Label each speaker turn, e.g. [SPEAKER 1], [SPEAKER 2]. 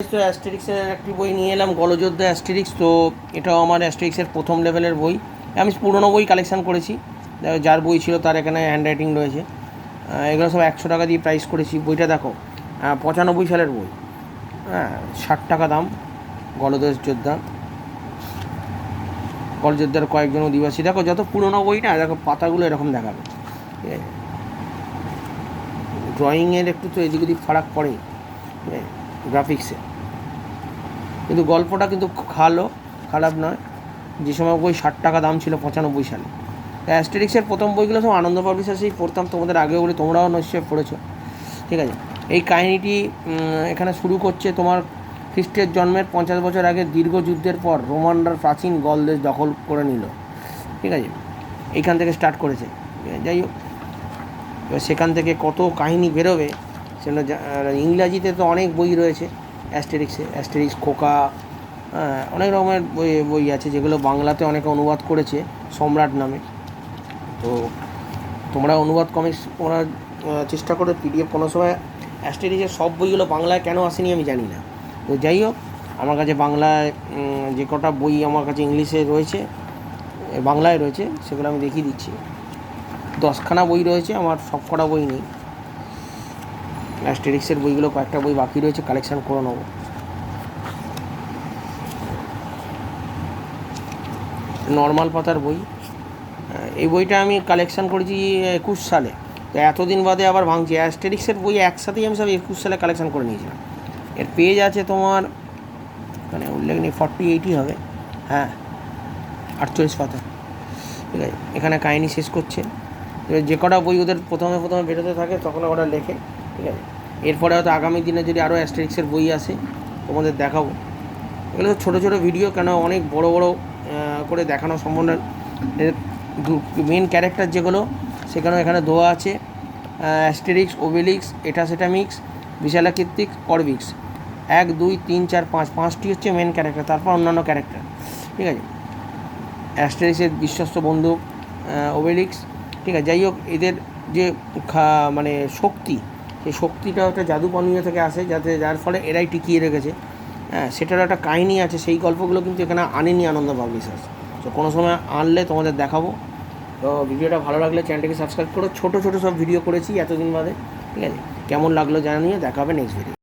[SPEAKER 1] তো অ্যাস্টেরিক্সের একটি বই নিয়ে এলাম, গলযোদ্ধা অ্যাস্টেরিক্স তো এটাও আমার অ্যাস্টেরিক্সের প্রথম লেভেলের বই। আমি পুরনো বই কালেকশন করেছি যার বই ছিল তার এখানে হ্যান্ড রাইটিং রয়েছে এগুলো সব একশো টাকা দিয়ে প্রাইস করেছি। বইটা দেখো পঁচানব্বই সালের বই। হ্যাঁ ষাট টাকা দাম গলদেশ যোদ্ধা। গলযোদ্ধার কয়েকজন অধিবাসী। দেখো, যত পুরোনো বই না, দেখো, পাতাগুলো এরকম দেখাবে। ঠিক আছে? ড্রয়িংয়ের একটু তো এদিক ওদিক ফারাক পড়ে। গ্রাফিক্সে কিন্তু গল্পটা কিন্তু ভালো খারাপ নয়। যে সময় বই ষাট টাকা দাম ছিল পঁচানব্বই সালে। অ্যাস্টেরিক্সের প্রথম বইগুলো সব আনন্দ পাবলিশার্সেই পড়তাম তোমাদের আগেও বলে, তোমরাও নিশ্চয়ই পড়েছো। ঠিক আছে? এই কাহিনীটি এখানে শুরু করছে তোমার খ্রিস্টের জন্মের পঞ্চাশ বছর আগে দীর্ঘ যুদ্ধের পর রোমানরা প্রাচীন গলদেশ দখল করে নিল। ঠিক আছে? এইখান থেকে স্টার্ট করেছে। যাই হোক। সেখান থেকে কত কাহিনী বেরোবে সেটা ইংরাজিতে তো অনেক বই রয়েছে। অ্যাস্টেরিক্সে অ্যাস্টেরিক্স খোকা হ্যাঁ, অনেক রকমের বই বই আছে যেগুলো বাংলাতে অনেকে অনুবাদ করেছে সম্রাট নামে। তো তোমরা অনুবাদ কমিক্স পড়ার চেষ্টা করো পিডিএফ কোনো সময় অ্যাস্টেরিক্সের সব বইগুলো বাংলায় কেন আসেনি আমি জানি না। তো যাই হোক আমার কাছে বাংলায় যে কটা বই আমার কাছে ইংলিশে রয়েছে বাংলায় রয়েছে সেগুলো আমি দেখিয়ে দিচ্ছি। দশখানা বই রয়েছে আমার সব কটা বই নেই। অ্যাস্টেরিক্সের বইগুলো কয়েকটা বই বাকি রয়েছে, কালেকশন করে নেব। নর্মাল পাতার বই। এই বইটা আমি কালেকশন করেছি একুশ সালে। তো এতদিন বাদে আবার ভাঙছি। অ্যাস্টেরিক্সের বই একসাথেই আমি সব একুশ সালে কালেকশন করে নিয়েছিলাম। এর পেজ আছে তোমার মানে উল্লেখ নেই ফর্টি এইটই হবে। হ্যাঁ আটচল্লিশ পাতা। ঠিক আছে, এখানে কাহিনী শেষ করছে। যে কটা বই ওদের প্রথমে প্রথমে বেরোতে থাকে, তখন ওরা লেখে। ঠিক আছে? এরপরে হয়তো আগামী দিনে যদি আরও অ্যাস্টেরিক্সের বই আসে, তোমাদের দেখাবো। এগুলো ছোটো ছোটো ভিডিও, কেন অনেক বড় বড় করে দেখানো সম্ভব না মেন ক্যারেক্টার যেগুলো, সেখানেও এখানে দোয়া আছে অ্যাস্টেরিক্স, ওবেলিক্স, এটাসেটামিক্স, বিশালাকৃত্তিক, অরবিক্স। এক, দুই, তিন, চার, পাঁচ, পাঁচটি হচ্ছে মেন ক্যারেক্টার তারপর অন্যান্য ক্যারেক্টার ঠিক আছে? অ্যাস্টেরিক্সের বিশ্বস্ত বন্ধু ওবেলিক্স, ঠিক আছে? যাই হোক, এদের যে মানে শক্তি সেই শক্তিটা একটা জাদুপানীয় থেকে আসে যাতে যার ফলে এরাই টিকিয়ে রেখেছে। হ্যাঁ সেটার একটা কাহিনি আছে, সেই গল্পগুলো কিন্তু এখানে আনেনি আনন্দ পাবলিশার্স তো কোনো সময় আনলে তোমাদের দেখাবো। তো ভিডিওটা ভালো লাগলে চ্যানেলটাকে সাবস্ক্রাইব করো। ছোটো ছোটো সব ভিডিও করেছি এতদিন বাদে, ঠিক আছে? কেমন লাগল জানিয়ে দেখা হবে নেক্সট ভিডিও